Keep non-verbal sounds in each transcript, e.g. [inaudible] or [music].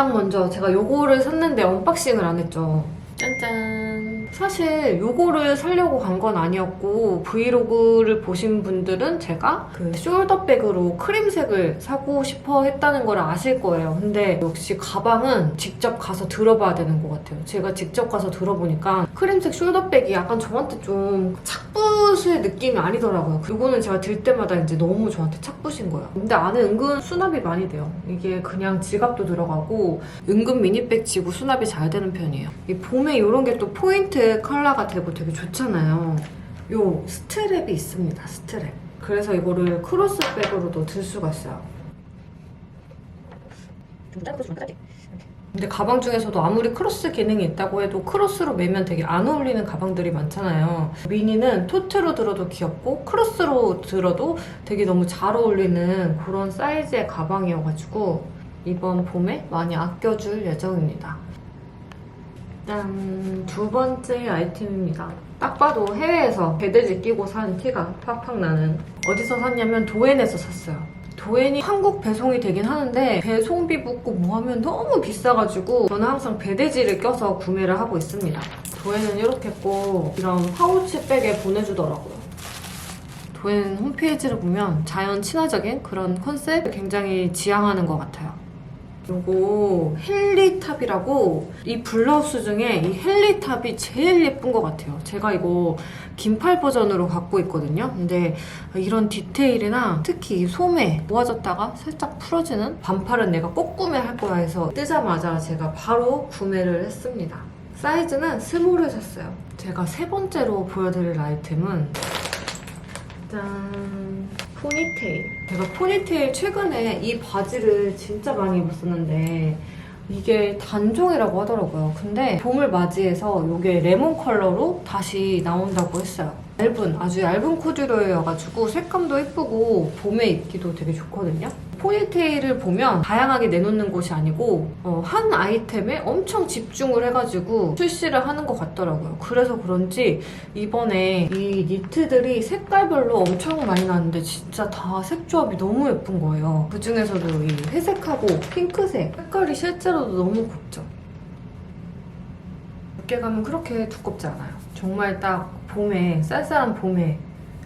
가장 먼저 제가 요거를 샀는데 언박싱을 안 했죠. 짠짠. 사실 요거를 사려고 간 건 아니었고 브이로그를 보신 분들은 제가 그 숄더백으로 크림색을 사고 싶어 했다는 걸 아실 거예요. 근데 역시 가방은 직접 가서 들어봐야 되는 것 같아요. 제가 직접 가서 들어보니까 크림색 숄더백이 약간 저한테 좀 착붙의 느낌이 아니더라고요. 요거는 제가 들 때마다 이제 너무 저한테 착붙인 거예요. 근데 안에 은근 수납이 많이 돼요. 이게 그냥 지갑도 들어가고 은근 미니백 지고 수납이 잘 되는 편이에요. 이 봄에 이런 게 또 포인트 컬러가 되고 되게 좋잖아요. 요 스트랩이 있습니다. 스트랩. 그래서 이거를 크로스백으로도 들 수가 있어요. 좀 짧고 좀 짧게. 근데 가방 중에서도 아무리 크로스 기능이 있다고 해도 크로스로 매면 되게 안 어울리는 가방들이 많잖아요. 미니는 토트로 들어도 귀엽고 크로스로 들어도 되게 너무 잘 어울리는 그런 사이즈의 가방이어가지고 이번 봄에 많이 아껴줄 예정입니다. 짠! 두 번째 아이템입니다. 딱 봐도 해외에서 배대지 끼고 산 티가 팍팍 나는 어디서 샀냐면 도엔에서 샀어요. 도엔이 한국 배송이 되긴 하는데 배송비 붙고 뭐 하면 너무 비싸가지고 저는 항상 배대지를 껴서 구매를 하고 있습니다. 도엔은 이렇게 꼭 이런 파우치 백에 보내주더라고요. 도엔 홈페이지를 보면 자연 친화적인 그런 컨셉을 굉장히 지향하는 것 같아요. 요거 헬리탑이라고 이 블라우스 중에 이 헬리탑이 제일 예쁜 것 같아요. 제가 이거 긴팔 버전으로 갖고 있거든요. 근데 이런 디테일이나 특히 이 소매 모아졌다가 살짝 풀어지는 반팔은 내가 꼭 구매할 거야 해서 뜨자마자 제가 바로 구매를 했습니다. 사이즈는 스몰을 샀어요. 제가 세 번째로 보여드릴 아이템은 짠 포니테일 제가 포니테일 최근에 이 바지를 진짜 많이 입었었는데 이게 단종이라고 하더라고요. 근데 봄을 맞이해서 이게 레몬 컬러로 다시 나온다고 했어요 얇은 아주 얇은 코듀로이여가지고 색감도 예쁘고 봄에 입기도 되게 좋거든요 포니테일을 보면 다양하게 내놓는 곳이 아니고 어, 한 아이템에 엄청 집중을 해가지고 출시를 하는 것 같더라고요. 그래서 그런지 이번에 이 니트들이 색깔별로 엄청 많이 나왔는데 진짜 다 색조합이 너무 예쁜 거예요. 그 중에서도 이 회색하고 핑크색 색깔이 실제로도 너무 곱죠. 두께감은 그렇게 두껍지 않아요. 정말 딱 봄에 쌀쌀한 봄에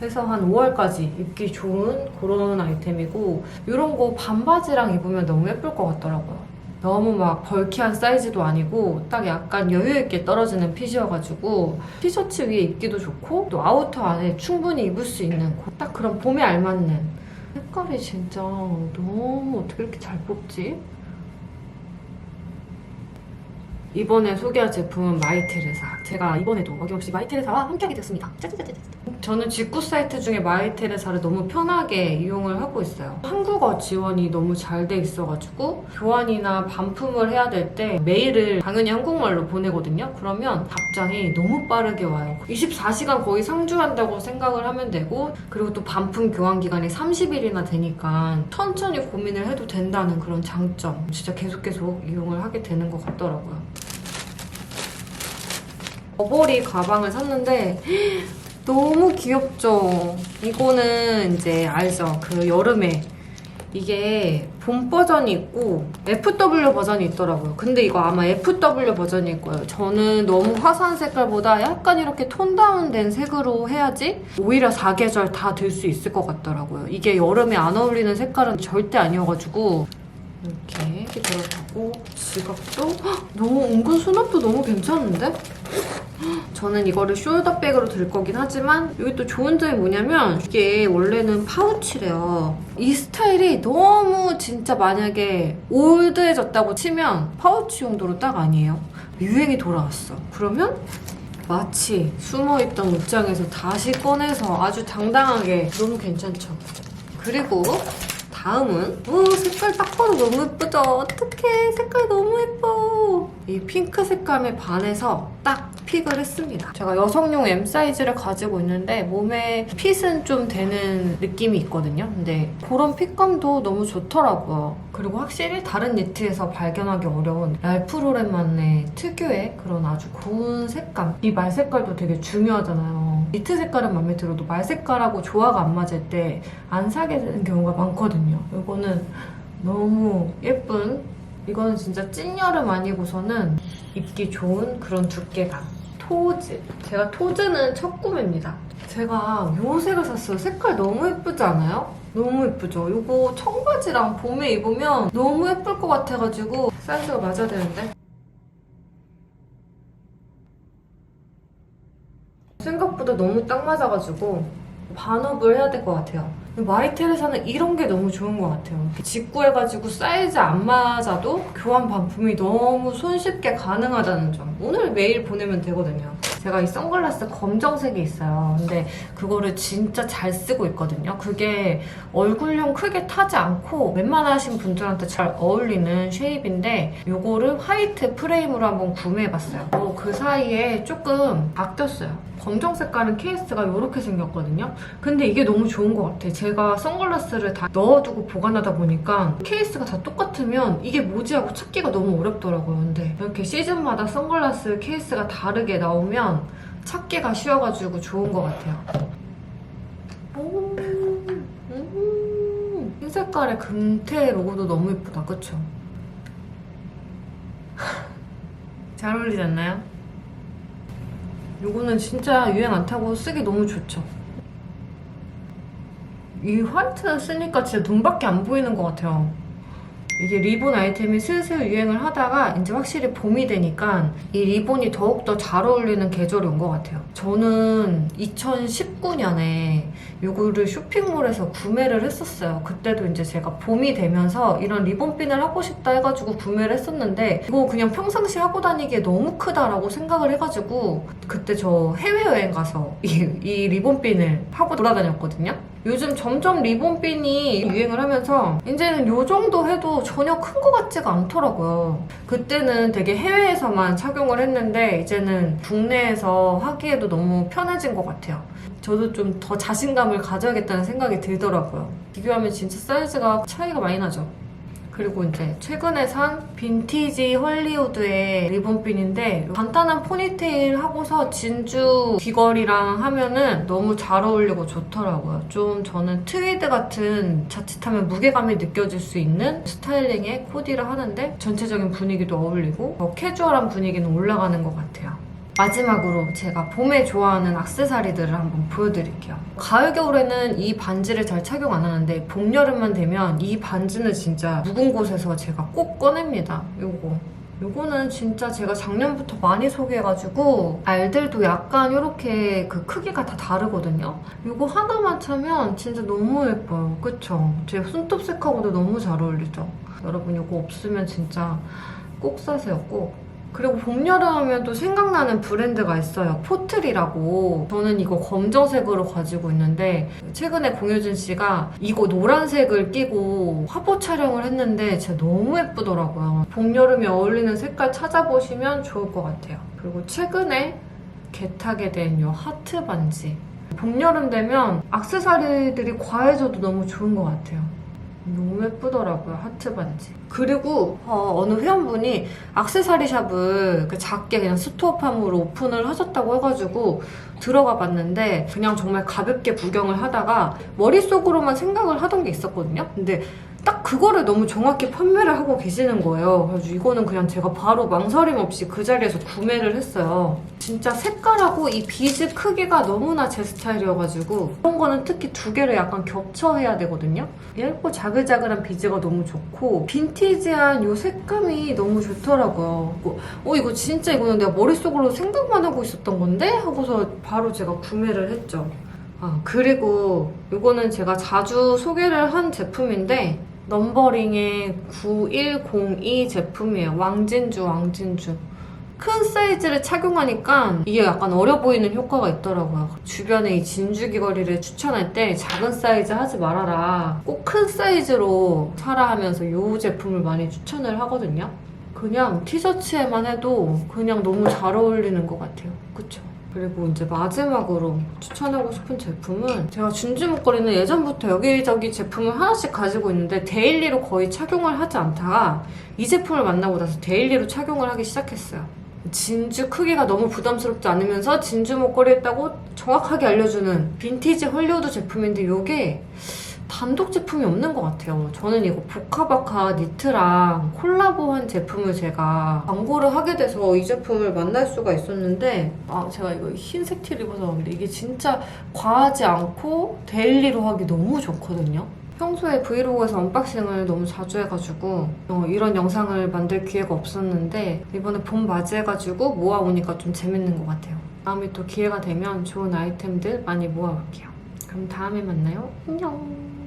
해서 한 5월까지 입기 좋은 그런 아이템이고 이런 거 반바지랑 입으면 너무 예쁠 것 같더라고요. 너무 막 벌키한 사이즈도 아니고 딱 약간 여유 있게 떨어지는 핏이어가지고 티셔츠 위에 입기도 좋고 또 아우터 안에 충분히 입을 수 있는 딱 그런 봄에 알맞는 색깔이 진짜 너무 어떻게 이렇게 잘 뽑지? 이번에 소개할 제품은 마이테레사. 제가 이번에도 어김없이 마이테레사와 함께하게 됐습니다. 짜자자자자. 저는 직구 사이트 중에 마이테레사를 너무 편하게 이용을 하고 있어요. 한국어 지원이 너무 잘 돼 있어가지고 교환이나 반품을 해야 될 때 메일을 당연히 한국말로 보내거든요. 그러면 답장이 너무 빠르게 와요. 24시간 거의 상주한다고 생각을 하면 되고 그리고 또 반품 교환 기간이 30일이나 되니까 천천히 고민을 해도 된다는 그런 장점. 진짜 계속 계속 이용을 하게 되는 것 같더라고요. 버버리 가방을 샀는데 너무 귀엽죠? 이거는 이제 알죠? 그 여름에 이게 봄 버전이 있고 FW 버전이 있더라고요. 근데 이거 아마 FW 버전일 거예요. 저는 너무 화사한 색깔보다 약간 이렇게 톤 다운된 색으로 해야지 오히려 사계절 다 들 수 있을 것 같더라고요. 이게 여름에 안 어울리는 색깔은 절대 아니어가지고 이렇게 들어가고 지갑도 헉, 너무 은근 수납도 너무 괜찮은데? 저는 이거를 숄더백으로 들 거긴 하지만 여기 또 좋은 점이 뭐냐면 이게 원래는 파우치래요. 이 스타일이 너무 진짜 만약에 올드해졌다고 치면 파우치 용도로 딱 아니에요. 유행이 돌아왔어. 그러면 마치 숨어있던 옷장에서 다시 꺼내서 아주 당당하게 너무 괜찮죠. 그리고 다음은? 오 색깔 딱 봐도 너무 예쁘죠? 어떡해. 색깔 너무 예뻐. 이 핑크 색감에 반해서 딱 픽을 했습니다. 제가 여성용 M 사이즈를 가지고 있는데 몸에 핏은 좀 되는 느낌이 있거든요. 근데 그런 핏감도 너무 좋더라고요. 그리고 확실히 다른 니트에서 발견하기 어려운 랄프 로렌만의 특유의 그런 아주 고운 색감. 이 말 색깔도 되게 중요하잖아요 니트 색깔은 마음에 들어도 말 색깔하고 조화가 안 맞을 때 안 사게 되는 경우가 많거든요. 이거는 너무 예쁜 이거는 진짜 찐여름 아니고서는 입기 좋은 그런 두께감. 토즈. 제가 토즈는 첫 구매입니다. 제가 요 색을 샀어요. 색깔 너무 예쁘지 않아요? 너무 예쁘죠? 이거 청바지랑 봄에 입으면 너무 예쁠 것 같아가지고 사이즈가 맞아야 되는데. 생각보다 너무 딱 맞아가지고 반업을 해야 될 것 같아요. 마이텔에서는 이런 게 너무 좋은 것 같아요. 직구해가지고 사이즈 안 맞아도 교환 반품이 너무 손쉽게 가능하다는 점. 오늘 메일 보내면 되거든요. 제가 이 선글라스 검정색이 있어요. 근데 그거를 진짜 잘 쓰고 있거든요. 그게 얼굴형 크게 타지 않고 웬만하신 분들한테 잘 어울리는 쉐입인데 요거를 화이트 프레임으로 한번 구매해봤어요. 어, 그 사이에 조금 바뀌었어요. 검정 색깔은 케이스가 이렇게 생겼거든요. 근데 이게 너무 좋은 것 같아. 제가 선글라스를 다 넣어두고 보관하다 보니까 케이스가 다 똑같으면 이게 뭐지 하고 찾기가 너무 어렵더라고요. 근데 이렇게 시즌마다 선글라스 케이스가 다르게 나오면 찾기가 쉬워가지고 좋은 것 같아요. 오, 음, 흰 색깔의 금태 로고도 너무 예쁘다. 그쵸? [laughs] 잘 어울리지 않나요? 이거는 진짜 유행 안 타고 쓰기 너무 좋죠. 이 화이트 쓰니까 진짜 눈밖에 안 보이는 것 같아요. 이게 리본 아이템이 슬슬 유행을 하다가 이제 확실히 봄이 되니까 이 리본이 더욱더 잘 어울리는 계절이 온 것 같아요. 저는 2019년에 이거를 쇼핑몰에서 구매를 했었어요. 그때도 이제 제가 봄이 되면서 이런 리본핀을 하고 싶다 해가지고 구매를 했었는데 이거 그냥 평상시 하고 다니기에 너무 크다라고 생각을 해가지고 그때 저 해외여행 가서 이, 이 리본핀을 하고 돌아다녔거든요. 요즘 점점 리본핀이 유행을 하면서 이제는 요 정도 해도 전혀 큰 것 같지가 않더라고요. 그때는 되게 해외에서만 착용을 했는데 이제는 국내에서 하기에도 너무 편해진 것 같아요. 저도 좀 더 자신감을 가져야겠다는 생각이 들더라고요. 비교하면 진짜 사이즈가 차이가 많이 나죠. 그리고 이제 최근에 산 빈티지 헐리우드의 리본핀인데 간단한 포니테일 하고서 진주 귀걸이랑 하면은 너무 잘 어울리고 좋더라고요. 좀 저는 트위드 같은 자칫하면 무게감이 느껴질 수 있는 스타일링의 코디를 하는데 전체적인 분위기도 어울리고 더 캐주얼한 분위기는 올라가는 것 같아요. 마지막으로 제가 봄에 좋아하는 악세사리들을 한번 보여드릴게요. 가을, 겨울에는 이 반지를 잘 착용 안 하는데 봄, 여름만 되면 이 반지는 진짜 묵은 곳에서 제가 꼭 꺼냅니다. 요거. 요거는 진짜 제가 작년부터 많이 소개해가지고 알들도 약간 이렇게 그 크기가 다 다르거든요. 요거 하나만 차면 진짜 너무 예뻐요. 그쵸? 제 손톱 색하고도 너무 잘 어울리죠? 여러분 요거 없으면 진짜 꼭 사세요, 꼭. 그리고 봄, 여름 하면 또 생각나는 브랜드가 있어요. 포틀이라고. 저는 이거 검정색으로 가지고 있는데 최근에 공효진 씨가 이거 노란색을 끼고 화보 촬영을 했는데 진짜 너무 예쁘더라고요. 봄, 여름에 어울리는 색깔 찾아보시면 좋을 것 같아요. 그리고 최근에 개타게 된 이 하트 반지. 봄, 여름 되면 악세사리들이 과해져도 너무 좋은 것 같아요. 너무 예쁘더라고요 하트 반지. 그리고 어, 느 회원분이 악세사리 샵을 그 작게 그냥 스토어팜으로 오픈을 하셨다고 해가지고 들어가 봤는데 그냥 정말 가볍게 구경을 하다가 머릿속으로만 생각을 하던 게 있었거든요. 근데 딱 그거를 너무 정확히 판매를 하고 계시는 거예요. 그래서 이거는 그냥 제가 바로 망설임 없이 그 자리에서 구매를 했어요. 진짜 색깔하고 이 비즈 크기가 너무나 제 스타일이어가지고 이런 거는 특히 두 개를 약간 겹쳐해야 되거든요. 얇고 자글자글한 비즈가 너무 좋고 빈티지한 이 색감이 너무 좋더라고요. 뭐, 어 이거 진짜 이거는 내가 머릿속으로 생각만 하고 있었던 건데? 하고서 바로 제가 구매를 했죠. 아, 그리고 이거는 제가 자주 소개를 한 제품인데 넘버링의 9102 제품이에요. 왕진주, 왕진주. 큰 사이즈를 착용하니까 이게 약간 어려 보이는 효과가 있더라고요. 주변에 이 진주 귀걸이를 추천할 때 작은 사이즈 하지 말아라. 꼭 큰 사이즈로 사라 하면서 이 제품을 많이 추천을 하거든요. 그냥 티셔츠에만 해도 그냥 너무 잘 어울리는 것 같아요. 그쵸? 그리고 이제 마지막으로 추천하고 싶은 제품은 제가 준지 목걸이는 예전부터 여기저기 제품을 하나씩 가지고 있는데 데일리로 거의 착용을 하지 않다가 이 제품을 만나고 나서 데일리로 착용을 하기 시작했어요. 진주 크기가 너무 부담스럽지 않으면서 진주 목걸이 했다고 정확하게 알려주는 빈티지 헐리우드 제품인데 이게 단독 제품이 없는 것 같아요. 저는 이거 보카바카 니트랑 콜라보한 제품을 제가 광고를 하게 돼서 이 제품을 만날 수가 있었는데 아 제가 이거 흰색 티를 입어서 그런데 이게 진짜 과하지 않고 데일리로 하기 너무 좋거든요. 평소에 브이로그에서 언박싱을 너무 자주 해가지고 어, 이런 영상을 만들 기회가 없었는데 이번에 봄 맞이해가지고 모아오니까 좀 재밌는 것 같아요. 다음에 또 기회가 되면 좋은 아이템들 많이 모아올게요. 그럼 다음에 만나요. 안녕.